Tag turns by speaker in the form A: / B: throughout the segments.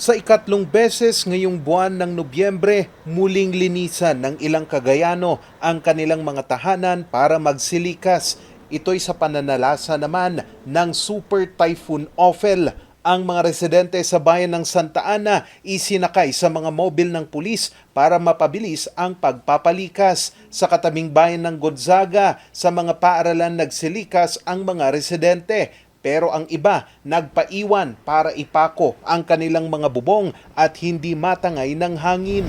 A: Sa ikatlong beses ngayong buwan ng Nobyembre, muling linisan ng ilang Kagayano ang kanilang mga tahanan para magsilikas. Ito'y sa pananalasa naman ng Super Typhoon Ophel. Ang mga residente sa bayan ng Santa Ana isinakay sa mga mobil ng pulis para mapabilis ang pagpapalikas. Sa katabing bayan ng Gonzaga, sa mga paaralan nagsilikas ang mga residente pero ang iba nagpaiwan para ipako ang kanilang mga bubong at hindi matangay ng hangin.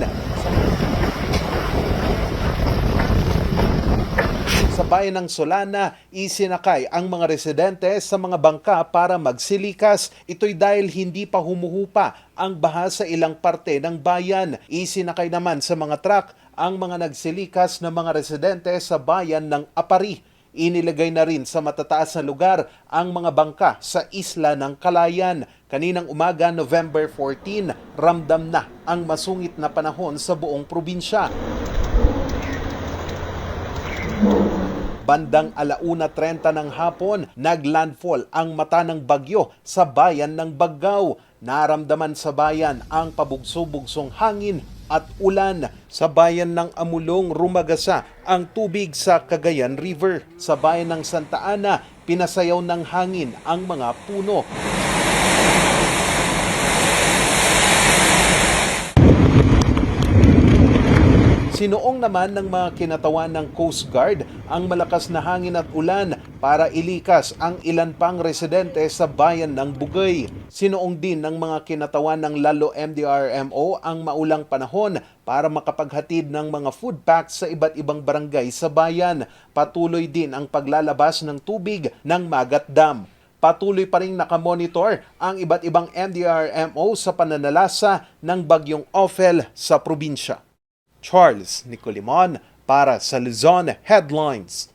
A: Sa bayan ng Solana, isinakay ang mga residente sa mga bangka para magsilikas. Ito'y dahil hindi pa humuhupa ang baha sa ilang parte ng bayan. Isinakay naman sa mga truck ang mga nagsilikas na mga residente sa bayan ng Apari. Inilagay na rin sa matataas na lugar ang mga bangka sa isla ng Kalayan. Kaninang umaga, November 14, ramdam na ang masungit na panahon sa buong probinsya. Bandang alauna 30 ng hapon, naglandfall ang mata ng bagyo sa bayan ng Baggao. Naramdaman sa bayan ang pabugso-bugsong hangin at ulan. Sa bayan ng Amulong, rumagasa ang tubig sa Cagayan River. Sa bayan ng Santa Ana, pinasayaw ng hangin ang mga puno. Sinuong naman ng mga kinatawan ng Coast Guard ang malakas na hangin at ulan para ilikas ang ilan pang residente sa bayan ng Bugay. Sinuong din ng mga kinatawan ng Lalo MDRMO ang maulang panahon para makapaghatid ng mga food packs sa iba't ibang barangay sa bayan. Patuloy din ang paglalabas ng tubig ng Magat Dam. Patuloy pa rin nakamonitor ang iba't ibang MDRMO sa pananalasa ng bagyong Ophel sa probinsya. Charles Nicolimon para sa Luzon Headlines.